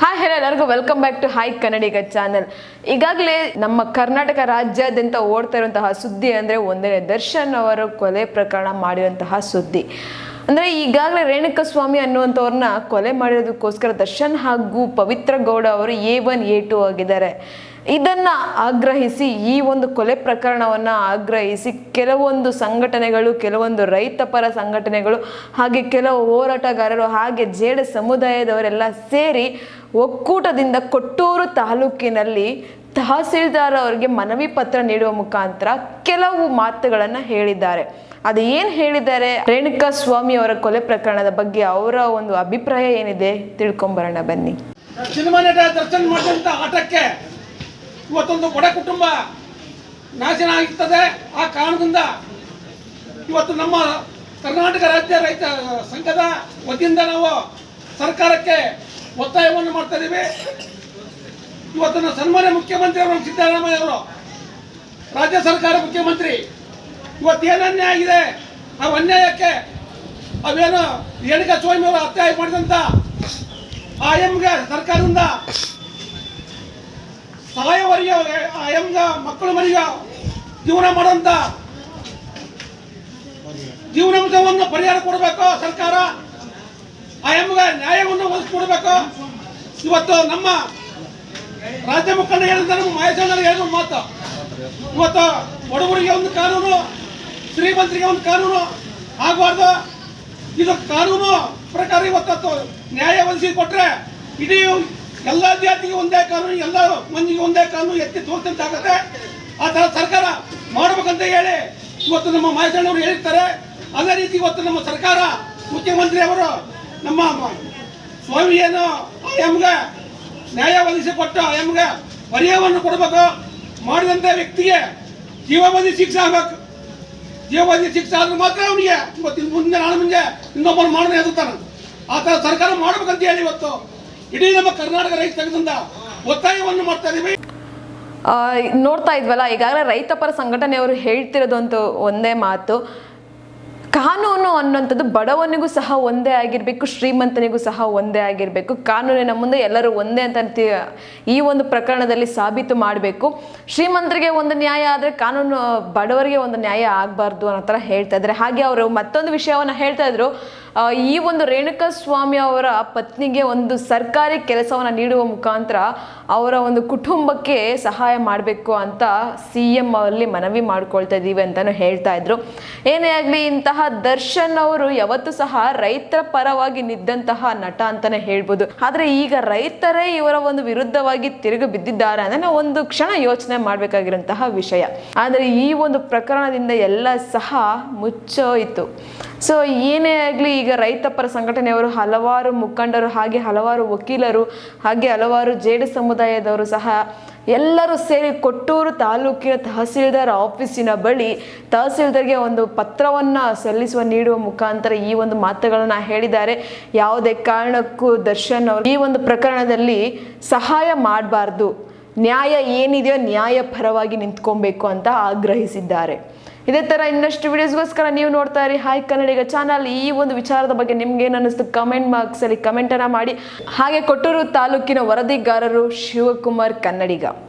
Hi hello ಎಲ್ಲರಿಗೂ. Welcome back to hi Kannadiga channel ಈಗಾಗಲೇ ನಮ್ಮ ಕರ್ನಾಟಕ ರಾಜ್ಯಾದ್ಯಂತ ಓಡ್ತಾ ಇರುವಂತಹ ಸುದ್ದಿ ಅಂದರೆ ಒಂದನೇ ದರ್ಶನ್ ಅವರು ಕೊಲೆ ಪ್ರಕರಣ ಮಾಡಿರುವಂತಹ ಸುದ್ದಿ. ಅಂದರೆ ಈಗಾಗಲೇ ರೇಣುಕಸ್ವಾಮಿ ಅನ್ನುವಂಥವ್ರನ್ನ ಕೊಲೆ ಮಾಡಿರೋದಕ್ಕೋಸ್ಕರ ದರ್ಶನ್ ಹಾಗೂ ಪವಿತ್ರ ಗೌಡ ಅವರು ಎ ಒನ್, ಎ ಟು ಆಗಿದ್ದಾರೆ. ಇದನ್ನ ಆಗ್ರಹಿಸಿ, ಈ ಒಂದು ಕೊಲೆ ಪ್ರಕರಣವನ್ನ ಆಗ್ರಹಿಸಿ, ಕೆಲವೊಂದು ಸಂಘಟನೆಗಳು, ಕೆಲವೊಂದು ರೈತ ಪರ ಸಂಘಟನೆಗಳು, ಹಾಗೆ ಕೆಲವು ಹೋರಾಟಗಾರರು, ಹಾಗೆ ಜೇಡ ಸಮುದಾಯದವರೆಲ್ಲ ಸೇರಿ ಒಕ್ಕೂಟದಿಂದ ಕೊಟ್ಟೂರು ತಾಲೂಕಿನಲ್ಲಿ ತಹಸೀಲ್ದಾರ್ ಅವರಿಗೆ ಮನವಿ ಪತ್ರ ನೀಡುವ ಮುಖಾಂತರ ಕೆಲವು ಮಾತುಗಳನ್ನು ಹೇಳಿದ್ದಾರೆ. ಅದು ಏನು ಹೇಳಿದ್ದಾರೆ? ರೇಣುಕಾ ಸ್ವಾಮಿ ಅವರ ಕೊಲೆ ಪ್ರಕರಣದ ಬಗ್ಗೆ ಅವರ ಒಂದು ಅಭಿಪ್ರಾಯ ಏನಿದೆ? ತಿಳ್ಕೊಂಬರೋಣ ಬನ್ನಿ ಸಿನಿಮಾ ನಟ ದರ್ಶನ್ ಮಾಡಿದಂಥ ಆಟಕ್ಕೆ ಇವತ್ತೊಂದು ಬಡ ಕುಟುಂಬ ನಾಶನ ಆಗಿರ್ತದೆ ಆ ಕಾರಣದಿಂದ ಇವತ್ತು ನಮ್ಮ ಕರ್ನಾಟಕ ರಾಜ್ಯ ರೈತ ಸಂಘದ ವತಿಯಿಂದ ನಾವು ಸರ್ಕಾರಕ್ಕೆ ಒತ್ತಾಯವನ್ನು ಮಾಡ್ತಾ ಇದ್ದೀವಿ ಇವತ್ತು ನಾವು ಸನ್ಮಾನ್ಯ ಮುಖ್ಯಮಂತ್ರಿ ಅವರು ಸಿದ್ದರಾಮಯ್ಯ ಅವರು, ರಾಜ್ಯ ಸರ್ಕಾರ ಮುಖ್ಯಮಂತ್ರಿ, ಇವತ್ತು ಏನು ಅನ್ಯಾಯ ಆಗಿದೆ ಆ ಅನ್ಯಾಯಕ್ಕೆ ಅವೇನು ರೇಣುಕಾ ಸ್ವಾಮಿ ಅವರು ಹತ್ಯೆ ಮಾಡಿದಂಥ ಆ ಎಮ್ಗೆ ಸರ್ಕಾರದಿಂದ ಸಹಾಯವರಿಗೆ ಹೆಂಗ ಮಕ್ಕಳು ಮರಿಯ ಜೀವನ ಮಾಡುವಂತ ಜೀವನಾಂಶವನ್ನು ಪರಿಹಾರ ಕೊಡಬೇಕು ಸರ್ಕಾರ. ಆ ನ್ಯಾಯವನ್ನು ನ್ಯಾಯವನ್ನು ಒದಗಿಸ್ಕೊಡ್ಬೇಕು. ಇವತ್ತು ನಮ್ಮ ರಾಜ್ಯ ಮುಖಂಡ ಹೇಳಿದ ನಮ್ಮ ಮಹೇಶ್ವರ ಹೇಳಿದ ಮಾತು. ಇವತ್ತು ಬಡವರಿಗೆ ಒಂದು ಕಾನೂನು, ಶ್ರೀಮಂತರಿಗೆ ಒಂದು ಕಾನೂನು ಆಗಬಾರ್ದು. ಇದು ಕಾನೂನು ಪ್ರಕಾರ ಇವತ್ತು ನ್ಯಾಯ ಒದಗಿಸಿ ಕೊಟ್ರೆ ಇಡೀ ಎಲ್ಲ ಜಾತಿಗೆ ಒಂದೇ ಕಾನೂನು, ಎಲ್ಲ ಮಂದಿಗೆ ಒಂದೇ ಕಾನೂನು ಎತ್ತಿ ತೋರ್ತಂತಾಗತ್ತೆ ಆ ಥರ ಸರ್ಕಾರ ಮಾಡ್ಬೇಕಂತ ಹೇಳಿ ಇವತ್ತು ನಮ್ಮ ಮಾಯಸಣ್ಣವರು ಹೇಳಿರ್ತಾರೆ. ಅದೇ ರೀತಿ ಇವತ್ತು ನಮ್ಮ ಸರ್ಕಾರ ಮುಖ್ಯಮಂತ್ರಿ ಅವರು ನಮ್ಮ ಸ್ವಾಮಿ ಏನು ಎಮ್ಗೆ ನ್ಯಾಯ ಒದಗಿಸಿ ಕೊಟ್ಟು ಎಮ್ಗೆ ಪರಿಹಾರವನ್ನು ಕೊಡಬೇಕು. ಮಾಡಿದಂಥ ವ್ಯಕ್ತಿಗೆ ಜೀವಾವಧಿ ಶಿಕ್ಷೆ ಆಗಬೇಕು. ಜೀವಾವಧಿ ಶಿಕ್ಷೆ ಆದ್ರೆ ಮಾತ್ರ ಅವನಿಗೆ. ಇವತ್ತು ಮುಂದೆ ನಾಳೆ ಮುಂದೆ ಇನ್ನೊಬ್ಬರು ಮಾಡಿದ್ರೆ ಎದುರ್ತಾನೆ ಆ ಥರ ಸರ್ಕಾರ ಮಾಡ್ಬೇಕಂತ ಹೇಳಿ ಇವತ್ತು ಇಡೀ ನಮ್ಮ ಕರ್ನಾಟಕ ರೈತ ಒತ್ತಾಯವನ್ನು ಮಾಡ್ತಾ ಇದೀವಿ. ನೋಡ್ತಾ ಇದ್ವಲ್ಲ, ಈಗಾಗಲೇ ರೈತಪರ ಸಂಘಟನೆಯವರು ಹೇಳ್ತಿರೋದಂತೂ ಒಂದೇ ಮಾತು. ಕಾನೂನು ಅನ್ನೋಂಥದ್ದು ಬಡವನಿಗೂ ಸಹ ಒಂದೇ ಆಗಿರಬೇಕು, ಶ್ರೀಮಂತನಿಗೂ ಸಹ ಒಂದೇ ಆಗಿರಬೇಕು. ಕಾನೂನಿನ ಮುಂದೆ ಎಲ್ಲರೂ ಒಂದೇ ಅಂತ, ಈ ಒಂದು ಪ್ರಕರಣದಲ್ಲಿ ಸಾಬೀತು ಮಾಡಬೇಕು. ಶ್ರೀಮಂತರಿಗೆ ಒಂದು ನ್ಯಾಯ ಆದರೆ ಕಾನೂನು ಬಡವರಿಗೆ ಒಂದು ನ್ಯಾಯ ಆಗಬಾರ್ದು ಅನ್ನೋ ಥರ ಹೇಳ್ತಾ ಇದ್ದಾರೆ. ಹಾಗೆ ಅವರು ಮತ್ತೊಂದು ವಿಷಯವನ್ನು ಹೇಳ್ತಾ ಇದ್ರು. ಈ ಒಂದು ರೇಣುಕಾ ಸ್ವಾಮಿ ಅವರ ಪತ್ನಿಗೆ ಒಂದು ಸರ್ಕಾರಿ ಕೆಲಸವನ್ನು ನೀಡುವ ಮುಖಾಂತರ ಅವರ ಒಂದು ಕುಟುಂಬಕ್ಕೆ ಸಹಾಯ ಮಾಡಬೇಕು ಅಂತ ಸಿ ಎಂ ಅಲ್ಲಿ ಮನವಿ ಮಾಡ್ಕೊಳ್ತಾ ಇದ್ದೀವಿ ಅಂತಲೂ ಹೇಳ್ತಾ ಇದ್ರು. ಏನೇ ಆಗಲಿ, ಇಂತಹ ದರ್ಶನ್ ಅವರು ಯಾವತ್ತೂ ಸಹ ರೈತರ ಪರವಾಗಿ ನಿದ್ದಂತಹ ನಟ ಅಂತಾನೆ ಹೇಳ್ಬೋದು. ಆದರೆ ಈಗ ರೈತರೇ ಇವರ ಒಂದು ವಿರುದ್ಧವಾಗಿ ತಿರುಗಿ ಬಿದ್ದಿದ್ದಾರೆ ಅಂದರೆ ಒಂದು ಕ್ಷಣ ಯೋಚನೆ ಮಾಡಬೇಕಾಗಿರುವಂತಹ ವಿಷಯ. ಆದರೆ ಈ ಒಂದು ಪ್ರಕರಣದಿಂದ ಎಲ್ಲ ಸಹ ಮುಚ್ಚೋಯಿತು. ಸೊ ಏನೇ ಆಗಲಿ ಈಗ ರೈತಪರ ಸಂಘಟನೆಯವರು ಹಲವಾರು ಮುಖಂಡರು ಹಾಗೆ ಹಲವಾರು ವಕೀಲರು ಹಾಗೆ ಹಲವಾರು ಜೇಡು ಸಮುದಾಯದವರು ಸಹ ಎಲ್ಲರೂ ಸೇರಿ ಕೊಟ್ಟೂರು ತಾಲೂಕಿನ ತಹಸೀಲ್ದಾರ್ ಆಫೀಸಿನ ಬಳಿ ತಹಸೀಲ್ದಾರ್ಗೆ ಒಂದು ಪತ್ರವನ್ನು ಸಲ್ಲಿಸುವ ನೀಡುವ ಮುಖಾಂತರ ಈ ಒಂದು ಮಾತುಗಳನ್ನು ಹೇಳಿದ್ದಾರೆ. ಯಾವುದೇ ಕಾರಣಕ್ಕೂ ದರ್ಶನ್ ಅವರು ಈ ಒಂದು ಪ್ರಕರಣದಲ್ಲಿ ಸಹಾಯ ಮಾಡಬಾರ್ದು. ನ್ಯಾಯ ಏನಿದೆಯೋ ನ್ಯಾಯ ಪರವಾಗಿ ನಿಂತ್ಕೊಬೇಕು ಅಂತ ಆಗ್ರಹಿಸಿದ್ದಾರೆ. ಇದೇ ಥರ ಇನ್ನಷ್ಟು ವಿಡಿಯೋಸ್ಗೋಸ್ಕರ ನೀವು ನೋಡ್ತಾ ಇರಿ ಹಾಯ್ ಕನ್ನಡಿಗ ಚಾನಲ್ ಈ ಒಂದು ವಿಚಾರದ ಬಗ್ಗೆ ನಿಮ್ಗೆ ಏನು ಕಮೆಂಟ್ ಬಾಕ್ಸಲ್ಲಿ ಕಮೆಂಟನ್ನು ಮಾಡಿ. ಹಾಗೆ ಕೊಟ್ಟೂರು ತಾಲೂಕಿನ ವರದಿಗಾರರು ಶಿವಕುಮಾರ್ ಕನ್ನಡಿಗ